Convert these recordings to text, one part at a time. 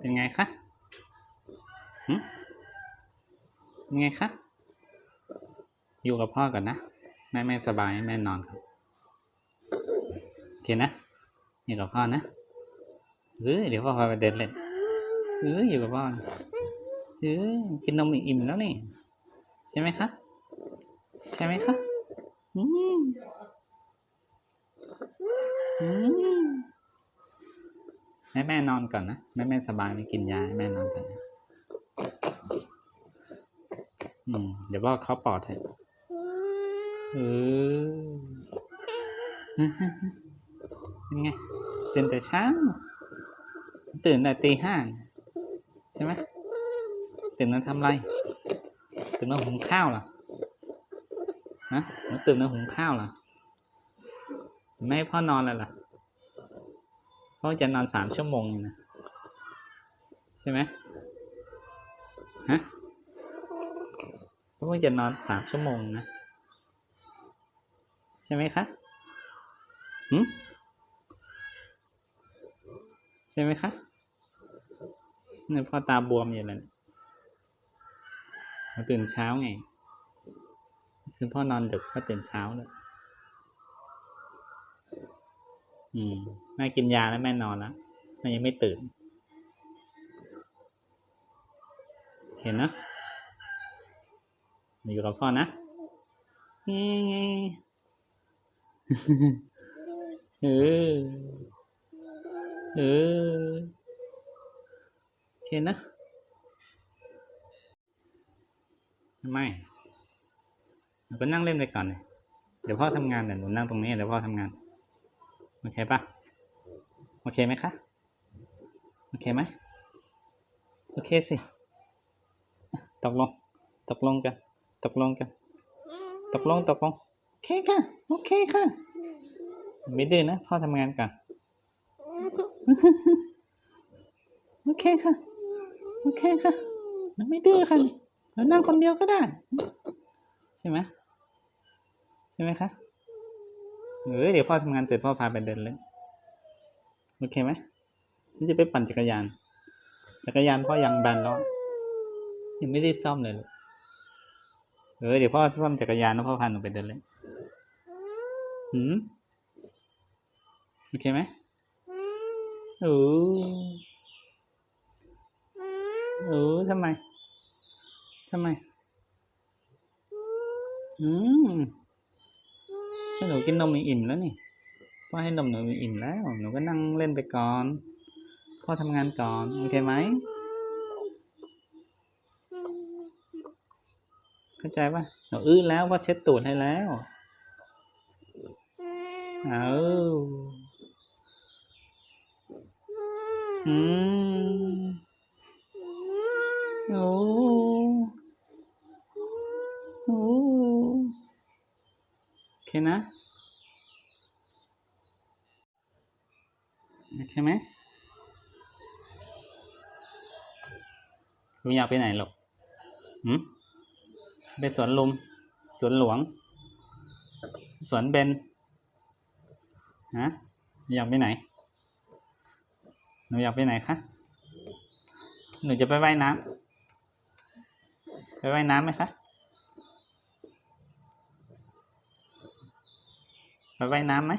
เป็นไงคะหึเป็นไงคะ อยู่กับพ่อก่อนนะ แม่ไม่สบายแม่นอนครับโอเคนะ อยู่กับพ่อนะเออเดี๋ยวพ่อพาไปเดินเล่นเอออยู่กับพ่อนะเออกินนมอิ่มแล้วนี่ ใช่ไหมคะ ใช่ไหมคะ อืมอืม ให้แม่นอนก่อนนะแม่ไม่สบายไม่กินยาให้แม่นอนก่อนนะอืมเดี๋ยวว่าเขาปอดให้เออเป็นไงตื่นแต่เช้า ตื่นแต่ตีห้าใช่ไหมตื่นมาทำอะไร ตื่นมาหุงข้าวเหรอฮะหนูตื่นมาหุงข้าวเหรอไม่ให้พ่อนอนเลยเห รอพ่อจะนอนสามชั่วโมงเองนะใช่ไหมฮะพ่อจะนอนสามชั่วโมงนะ ใช่ไหมคะหืมใช่ไหมคะเนี่ยพ่อตาบวมอยู่เลยเขาตื่นเช้าไง คือพ่อนอนดึกก็ตื่นเช้าเลย อืมแม่กินยาแล้วแม่นอนแล้วแม่ยังไม่ตื่น เห็นนะอยู่กับพ่อนะนี่ไงเออ เออเห็นนะทำไมหนูก็นั่งเล่นไปก่อนเลยเดี๋ยวพ่อทำงานเดี๋ยวหนูนั่งตรงนี้เดี๋ยวพ่อทำงาน โอเคปะโอเคไหมคะ โอเคไหมโอเคสิ ตกลง ตกลงกัน ตกลงกัน ตกลง ตกลง โอเคค่ะ โอเคค่ะ ไม่ดื้อนะ พ่อทำงานก่อน โอเคค่ะ โอเคค่ะ ไม่ดื้อค่ะเรานั่งคนเดียวก็ได้ ใช่ไหมใช่ไหมคะ เออเดี๋ยวพ่อทำงานเสร็จพ่อพาไปเดินเล่นโอเคไหมนี่จะไปปั่นจักรยาน จักรยานพ่อยังแบนแล้วยังไม่ได้ซ่อมเลยลูกเออเดี๋ยวพ่อซ่อมจักรยานแล้วพ่อพาหนูไปเดินเล่นหืมโอเคไหมโอ้โอ้ทำไมทำไมอืม ให้หนูกินนมอิ่มแล้วนี่พ่อให้นมหนูอิ่มแล้ว หนูก็นั่งเล่นไปก่อน พ่อทำงานก่อน โอเคไหม เข้าใจป่ะหนูอื้อแล้วว่าเช็ดตูดให้แล้วเอาอืมโอ้โอ้ โอเคนะโอเคไหมหนูอยากไปไหนหรอกหืมไปสวนลุม สวนหลวง สวนเบนฮะอยากไปไหน หนูอยากไปไหนคะ หนูจะไปว่ายน้ำ ไปว่ายน้ำไหมคะ ไปว่ายน้ำไหม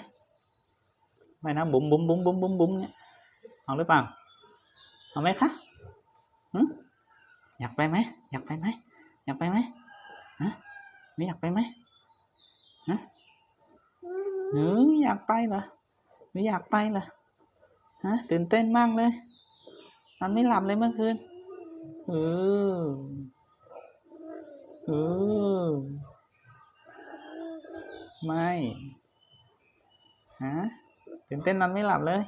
ว่ายน้ำบุ๋มบุ๋มบุ๋มบุ๋มบุ๋มบุ๋มเนี่ยเอาหรือเปล่าเอาไหมคะอยากไปไหมอยากไปไหมอยากไปไหมฮะไม่อยากไปไหมฮะหนูอยากไปเหรอไม่อยากไปเหรอฮะตื่นเต้นมากเลยนอนไม่หลับเลยเมื่อคืนเออเออไม่ ฮะตื่นเต้นนอนไม่หลับเลย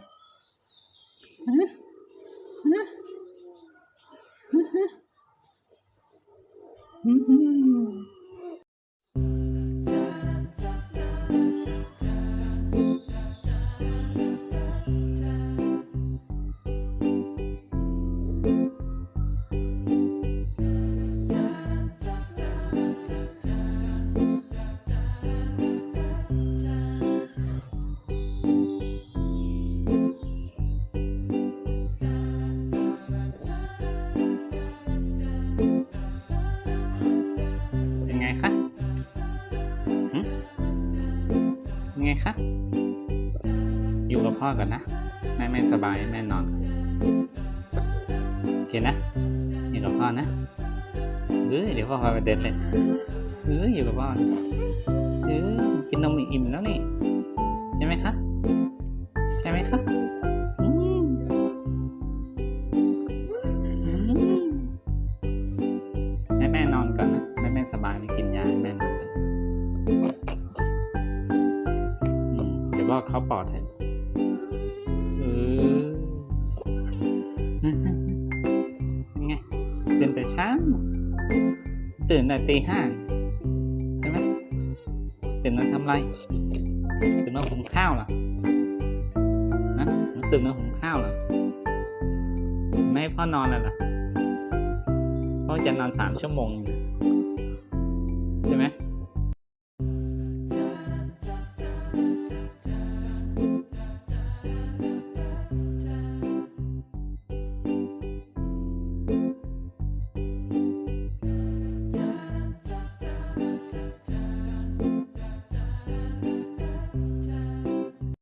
คะ อยู่กับพ่อก่อนนะ แม่ไม่สบายแม่นอนโอเคนะ อยู่กับพ่อนะเออเดี๋ยวพ่อพาไปเดินเลยเอออยู่กับพ่อเออกินนมอิ่มแล้วนี่ ใช่ไหมคะ ใช่ไหมคะ วพ่อเขาปอดให้เออยังไงตื่นแต่เช้า ตื่นแต่ตีห้าใช่ไหมตื่นมาทำไรตื่นมาหุงข้าวเหรอนะตื่นมาหุงข้าวเหรอไม่ให้พ่อนอนเลยเหรอพ่อจะนอนสามชั่วโมงใช่ไหม